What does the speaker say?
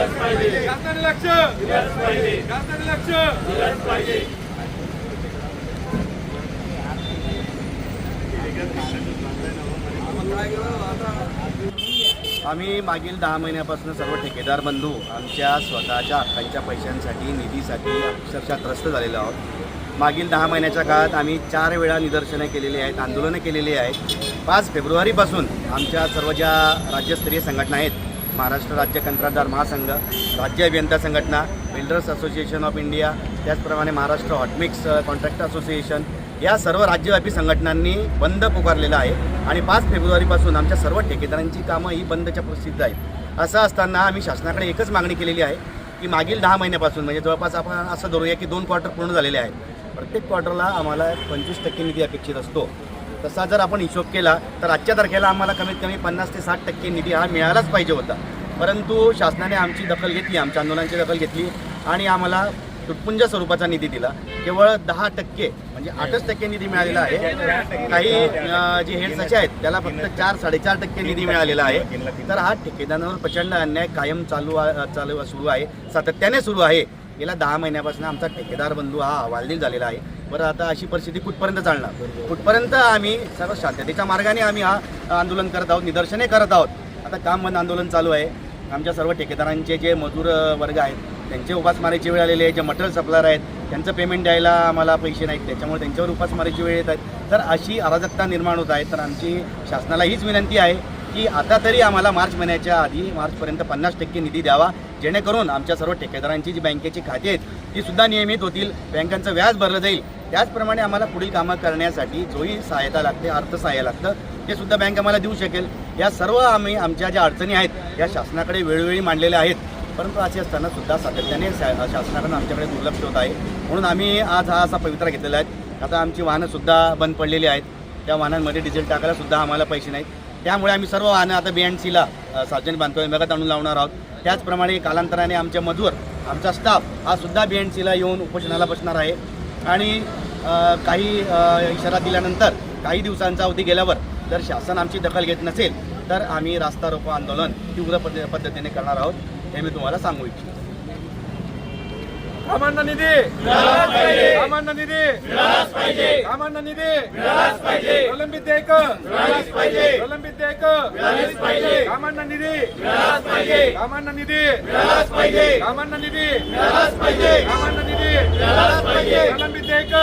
निधी शासनाने लक्ष. शासनाने लक्ष. शासनाने लक्ष आम्ही मागील दहा महिन्यापासून सर्व ठेकेदार बंधू आमच्या स्वतःच्या हक्कांच्या पैशांसाठी निधीसाठी अक्षरशः त्रस्त झालेलो आहोत. मागील दहा महिन्याच्या काळात आम्ही चार वेळा निदर्शनं केलेली आहेत आंदोलनं केलेली आहेत. पाच फेब्रुवारीपासून आमच्या सर्व ज्या राज्यस्तरीय संघटना आहेत महाराष्ट्र राज्य कंत्राटदार महासंघ राज्य अभियंता संघटना बिल्डर्स असोसिएशन ऑफ इंडिया त्याचप्रमाणे महाराष्ट्र हॉटमिक्स कॉन्ट्रॅक्टर असोसिएशन या सर्व राज्यव्यापी संघटनांनी बंद पुकारलेला आहे. आणि पाच फेब्रुवारीपासून आमच्या सर्व ठेकेदारांची कामं ही बंदच्या परिस्थितीत आहेत. असं असताना आम्ही शासनाकडे एकच मागणी केलेली आहे की मागील दहा महिन्यापासून म्हणजे जवळपास आपण असं धरूया की दोन क्वार्टर पूर्ण झालेले आहेत. प्रत्येक क्वार्टरला आम्हाला पंचवीस टक्के निधी अपेक्षित असतो. तसा जर आपण हिशोब केला तर आजच्या तारखेला आम्हाला कमीत कमी पन्नास ते साठ टक्के निधी हा मिळालाच पाहिजे होता. परंतु शासनाने आमची दखल घेतली आमच्या आंदोलनाची दखल घेतली आणि आम्हाला तुटपुंज स्वरूपाचा निधी दिला. केवळ दहा टक्के म्हणजे आठच टक्के निधी मिळालेला आहे. काही जे हेड सचे आहेत त्याला फक्त चार साडेचार टक्के निधी मिळालेला आहे. तर हा ठेकेदारांवर प्रचंड अन्याय कायम चालू चालू सुरू आहे सातत्याने सुरू आहे. गेल्या दहा महिन्यापासून आमचा ठेकेदार बंधू हा हवालदिल झालेला आहे. बरं आता अशी परिस्थिती कुठपर्यंत चालणार? कुठपर्यंत आम्ही सर्व शांततेच्या मार्गाने आम्ही हा आंदोलन करत आहोत निदर्शने करत आहोत. आता काम बंद आंदोलन चालू आहे. आमच्या सर्व ठेकेदारांचे जे मजूर वर्ग आहेत त्यांचे उपासमारीची वेळ आलेली आहे. जे मटेरियल सप्लायर आहेत त्यांचं पेमेंट द्यायला आम्हाला पैसे नाहीत. त्याच्यामुळे त्यांच्यावर उपासमारीची वेळ येत आहेत तर अशी अराजकता निर्माण होत आहे. तर आमची शासनाला हीच विनंती आहे की आता तरी आम्हाला मार्च महिन्याच्या आधी मार्चपर्यंत पन्नास टक्के निधी द्यावा. जेणेकरून आमच्या सर्व ठेकेदारांची जी बँकेची खाती आहेत ती सुद्धा नियमित होतील. बँकांचं व्याज भरलं जाईल. त्याचप्रमाणे आम्हाला पुढील कामं करण्यासाठी जोही सहायता लागते अर्थसहाय्य लागतं ते सुद्धा बँक आम्हाला देऊ शकेल. या सर्व आम्ही आमच्या ज्या अडचणी आहेत या शासनाकडे वेळोवेळी मांडलेल्या आहेत. परंतु असे असताना सुद्धा सातत्याने शा- शासनाकडून आमच्याकडे दुर्लक्ष होत आहे. म्हणून आम्ही आज हा असा पवित्रा घेतलेला आहे. आता आमची वाहनंसुद्धा बंद पडलेली आहेत. त्या वाहनांमध्ये डिझेल टाकायला सुद्धा आम्हाला पैसे नाहीत. त्यामुळे आम्ही सर्व वाहनं आता बी एन सीला सार्वजनिक बांधकाम विभागात आणून लावणार आहोत. त्याचप्रमाणे कालांतराने आमचे मजूर आमचा स्टाफ हा सुद्धा बी एन सीला येऊन उपोषणाला बसणार आहे. आणि काही इशारा दिल्यानंतर काही दिवसांचा अवधी गेल्यावर जर शासन आमची दखल घेत नसेल तर आम्ही रास्ता रोको आंदोलन तीव्र पद्ध- पद्धतीने करणार आहोत हे मी तुम्हाला सांगू इच्छितो. कामांना निधी. कामांना निधी. मिळालाच पाहिजे प्रलंबित देयक. प्रलंबित देयक. कामांना निधी. कामांना निधी. कामांना निधी. कामांना निधी. प्रलंबित देयक.